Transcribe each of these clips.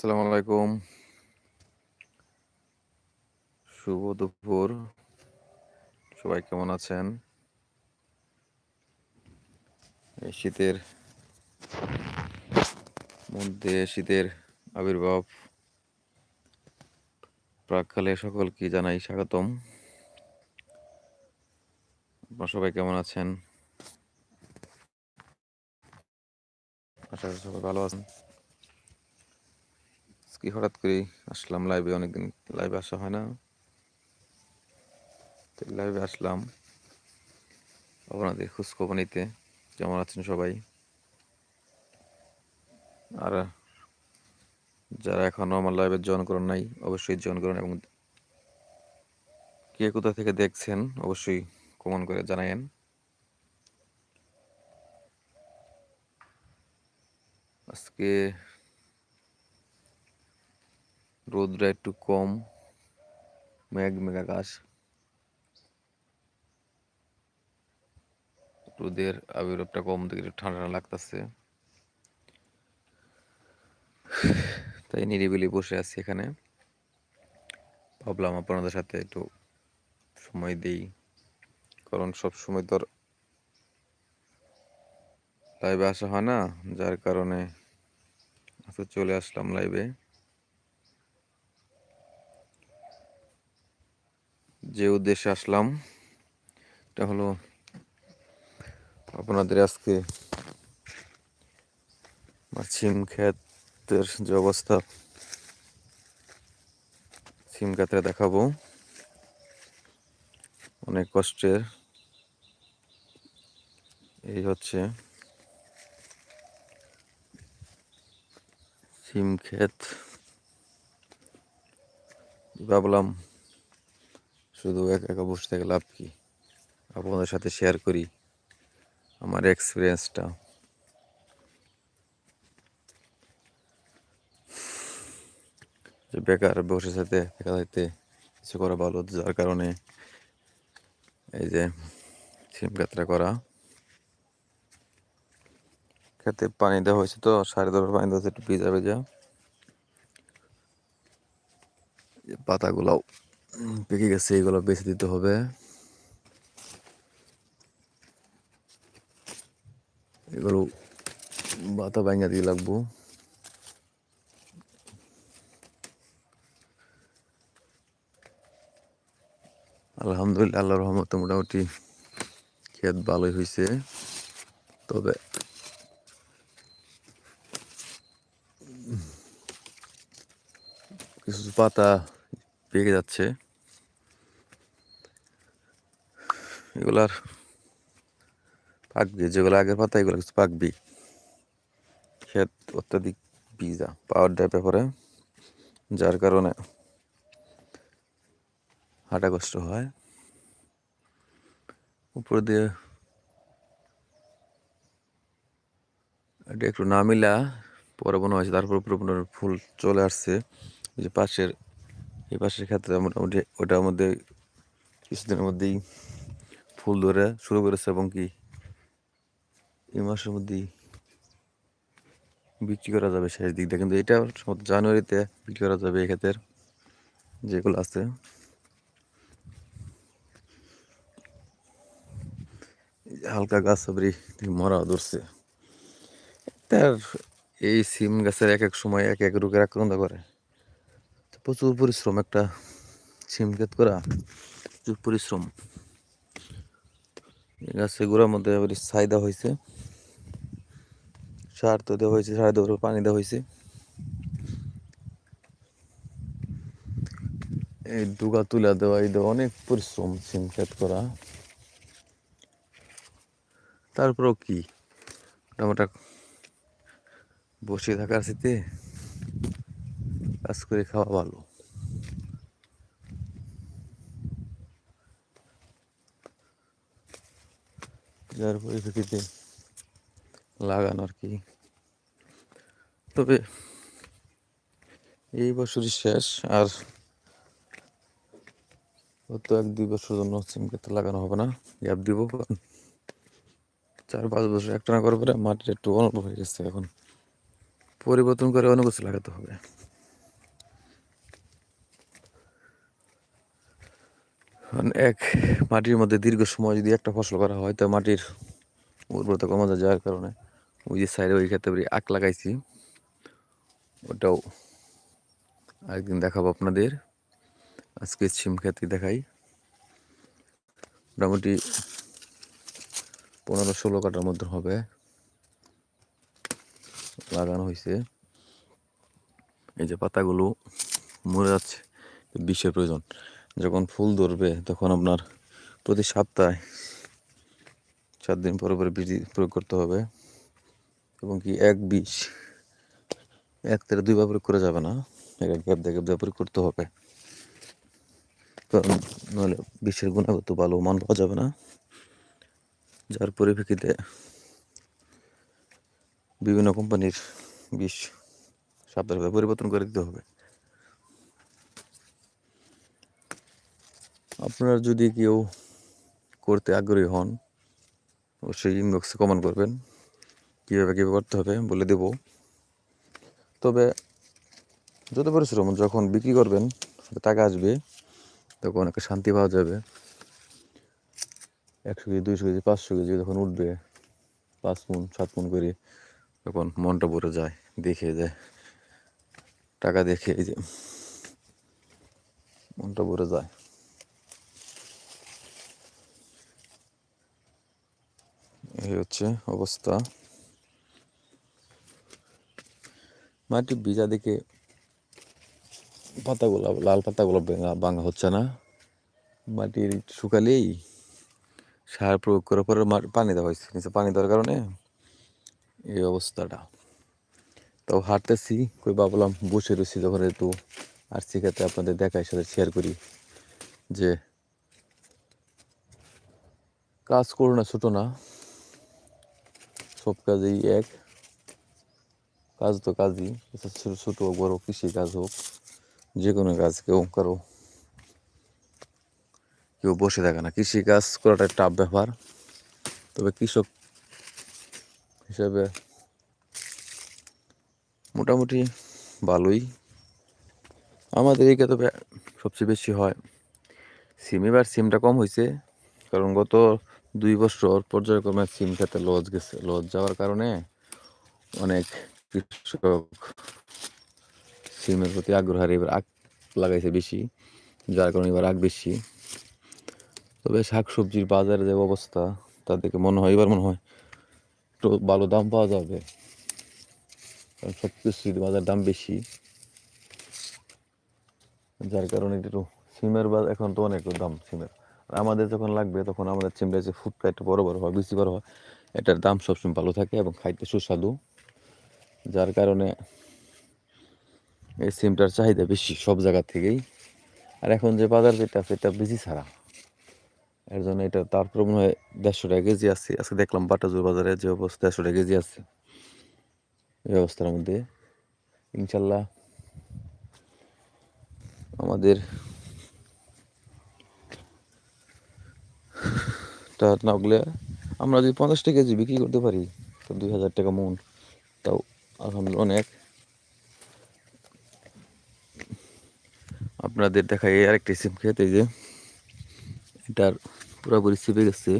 আসসালামু আলাইকুম। শুভ দুপুর। সবাই কেমন আছেন? এই শীতের মধ্যে, শীতের আবির্ভাব। প্রাককালে সকলকে জানাই স্বাগতম। আপনারা সবাই কেমন আছেন? আশা করি সবাই ভালো আছেন। কি হঠাৎ করে আসলাম লাইভে অনেকদিন লাইভে আসা হয় না। লাইভে আসলাম আপনাদের খোঁজখবর নিতে, কেমন আছেন সবাই? আর যারা এখনও আমার লাইভে জয়েন করেন নাই, অবশ্যই জয়েন করুন এবং কে কোথা থেকে দেখছেন, অবশ্যই কমন করে জানায়েন। আজকে রোদটা একটু কম, মেঘ মেঘ আকাশ। রোদের আবির্ভাবটা কম থেকে একটু ঠান্ডা লাগতেছে। তাই নিরিবিলি বসে আছি এখানে। ভাবলাম আপনাদের সাথে একটু সময় দিই, কারণ সব সময় তো লাইভে আসা হয় না, যার কারণে আজকে চলে আসলাম লাইভে যে উদ্দেশ্যে আসলাম, এটা হলো আপনাদের আজকে সিম ক্ষেতের যে অবস্থা, সিম ক্ষেত্রে দেখাবো। অনেক কষ্টের। এই হচ্ছে সিম ক্ষেত। ভাবলাম শুধু একা একা বসে থেকে লাভ কি? আপনাদের সাথে শেয়ার করি আমার এক্সপিরিয়েন্সটা যে বেকার বসে সাথে একা থাকতে কিছু করা ভালো, যার কারণে এই যে সিম যাত্রা করা। খেতে পানি দেওয়া হয়েছে তো, সাড়ে দশ পানি দেওয়া হয়েছে, একটু ভিজা ভেজা। পাতাগুলাও পেকে গেছে, এগুলো বেছে দিতে হবে। এগুলো বাতা ভাঙা দিয়ে লাগবো। আলহামদুলিল্লাহ আল্লাহ রহমতে মোটামুটি ক্ষেত ভালোই হয়েছে তবে কিছু পাতা পেকে যাচ্ছে। এগুলার পাকবি, যেগুলো আগের পাতা, এগুলো কিছু পাকবি। ক্ষেত অত্যাধিক ভিজা, পাওয়ার ড্যাপে পরে যার কারণে হাঁটা কষ্ট হয়। উপর দিয়ে একটু না মিলা পরে মনে হয়েছে তারপর উপরে ফুল চলে আসছে। যে পাশের এই পাশের ক্ষেত্রে মোটামুটি ওটার মধ্যে কিছুদিনের মধ্যেই ফুল ধরে শুরু করেছে এবং কি এই মাসের মধ্যেই বিক্রি করা যাবে শেষ দিক দিয়ে। কিন্তু এটা জানুয়ারিতে বিক্রি করা যাবে এক্ষেত্রে যেগুলো আছে। হালকা গাছ সবরি মরা ধরছে। তার এই সিম গাছের এক এক সময় এক এক রোগের আক্রান্ত করে। প্রচুর পরিশ্রম, একটা সিম করা, প্রচুর পরিশ্রম। গাছের গোড়ার মধ্যে এবার ছাই দেওয়া হয়েছে। সার তো দেওয়া হয়েছে সার দেওয়ার পানি দেওয়া হয়েছে। এই ডুগা তুলা দেওয়া, এই দেওয়া অনেক পরিশ্রম, সিম ক্ষেত করা। তারপরেও কি? মোটামোটা বসে থাকার সাথে কাজ করে খাওয়া ভালো। যার পরিপ্রেক্ষিতে লাগানো আর কি। তবে এই বছরই শেষ আর হয়তো এক দুই বছর জন্য সিম ক্ষেত্রে লাগানো হবে না। গ্যাপ দিব। চার পাঁচ বছর একটা না করার পরে মাটিটা একটু অনুভব হয়ে গেছে এখন। পরিবর্তন করে অনেক কিছু লাগাতে হবে। কারণ এক মাটির মধ্যে দীর্ঘ সময় যদি একটা ফসল করা হয়, তো মাটির উর্বরতা কমে যায়, যার কারণে ওই যে সাইডে ওই ক্ষেত্রে আখ লাগাইছি। ওটাও আরেকদিন দেখাবো আপনাদের। আজকে সিম খেতে দেখাই। মোটামুটি পনেরো ষোলো কাটার মধ্যে হবে। লাগানো হয়েছে এই যে পাতাগুলো মরে যাচ্ছে বিষের প্রয়োজন। যখন ফুল ধরবে, তখন আপনার প্রতি সপ্তাহে সাত দিন পরে পরে বিষ প্রয়োগ করতে হবে। এবং কি এক বিষ, এক থেকে দুইবার প্রয়োগ করা যাবে না। এক এক গ্যাপ দিয়ে প্রয়োগ করতে হবে। কারণ নাহলে বিষের গুণাগত ভালো মান পাওয়া যাবে না। যার পরিপ্রেক্ষিতে বিভিন্ন কোম্পানির বিষ সাপ্তাহিক পরিবর্তন করে দিতে হবে। আপনারা যদি কেউ করতে আগ্রহী হন, অবশ্যই ইনবক্সে কমেন্ট করবেন। কীভাবে কীভাবে করতে হবে বলে দেব। তবে যত পরিশ্রম, যখন বিক্রি করবেন টাকা আসবে, তখন একটা শান্তি পাওয়া যাবে। একশো কেজি, দুইশো কেজি, পাঁচশো কেজি যখন উঠবে, পাঁচ মন, সাত মন করে তখন মনটা ভরে যায়, দেখে যায়। টাকা দেখে এই যে মনটা ভরে যায়। এই হচ্ছে অবস্থা। মাটি ভিজা দেখে পাতাগুলো, লাল পাতাগুলো ভাঙা হচ্ছে না। মাটির শুকালেই সার প্রয়োগ করার পরে পানি দেওয়া হয়েছে, নিচে পানি দেওয়ার কারণে এই অবস্থাটা। তাও হাঁটতেছি, কই ভাবলাম বসে রয়েছি যখন একটু আর শিখাতে আপনাদের দেখায়, সাথে শেয়ার করি যে কাজ করো না, ছোটো না। সব কাজেই এক। কাজ তো কাজই ছোটো ছোটো হোক, বড় কৃষি কাজ হোক যে কোনো কাজ কেউ কারও কেউ বসে থাকে না। কৃষি কাজ করাটা টাফ ব্যাপার। তবে কৃষক হিসাবে মোটামুটি ভালোই। আমাদের এই তবে সবচেয়ে বেশি হয়। সিম, এবার সিমটা কম হয়েছে কারণ গত দুই বছর পর্যায়ক্রমে সিম খেতে লজ গেছে, লজ যাওয়ার কারণে অনেক কৃষক সিমের প্রতি আগ্রহ এবার আগ লাগাইছে বেশি, যার কারণে এবার আগ বেশি। তবে শাক সবজির বাজারে যে অবস্থা, তা দেখে মনে হয়, এবার মনে হয় একটু ভালো দাম পাওয়া যাবে। কারণ সব কিছুর বাজার দাম বেশি। যার কারণে একটু সিমের বাজার এখন তো অনেক দাম সিমের। আমাদের যখন লাগবে, তখন আমাদের সিমটা যে ফুটটা একটু বড় বড় হয়, বেশি বড় হয়, এটার দাম সবসময় ভালো থাকে এবং খাইতে সুস্বাদু। যার কারণে এই সিমটার চাহিদা বেশি সব জায়গা থেকেই। আর এখন যে বাজার যেটা আছে এটা বেশি ছাড়া। এর জন্য এটা তারপর মনে হয় দেড়শো টাকা কেজি আছে। আজকে দেখলাম বাটাজুর বাজারে যে অবস্থা, দেড়শো টাকা কেজি আছে। এই অবস্থার মধ্যে। ইনশাল্লাহ আমাদের তা না হলে আমরা যদি পঞ্চাশ টাকা কেজি বিক্রি করতে পারি, তো দুই হাজার টাকা মন। তাও আলহামদুলিল্লাহ অনেক। আপনাদের দেখা এই আরেকটি সিম খেতে যে এটার পুরোপুরি ছিপে গেছে।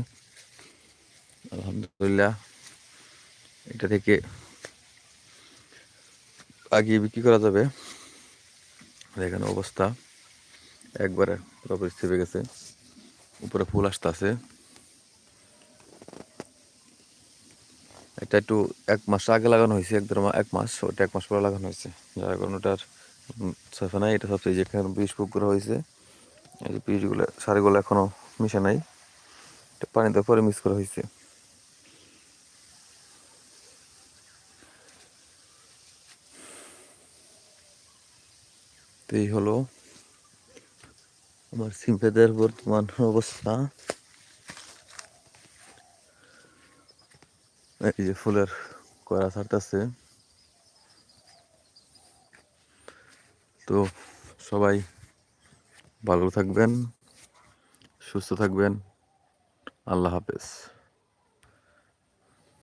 আলহামদুলিল্লাহ এটা থেকে আগিয়ে বিক্রি করা যাবে। এখানে অবস্থা। একবারে পুরোপুরি ছিপে গেছে। উপরে ফুল আসতে আছে এটা একটু এক মাস আগে লাগানো হয়েছে, এক দেড় এক মাস, ওটা এক মাস পরে লাগানো হয়েছে। যার কারণে ওটার সাফে নাই এটা সবচেয়ে যেখানে বীজ প্রয়োগ করা হয়েছে। এই যে বীজগুলো, সারগুলো এখনও মিশে নাই। এটা পানিতে পরে মিক্স করা হয়েছে। তো এই হলো আমার সিম্পেদের বর্তমান অবস্থা। এই যে ফুলের সার্ট আছে তো সবাই ভালো থাকবেন, সুস্থ থাকবেন। আল্লাহ হাফেজ।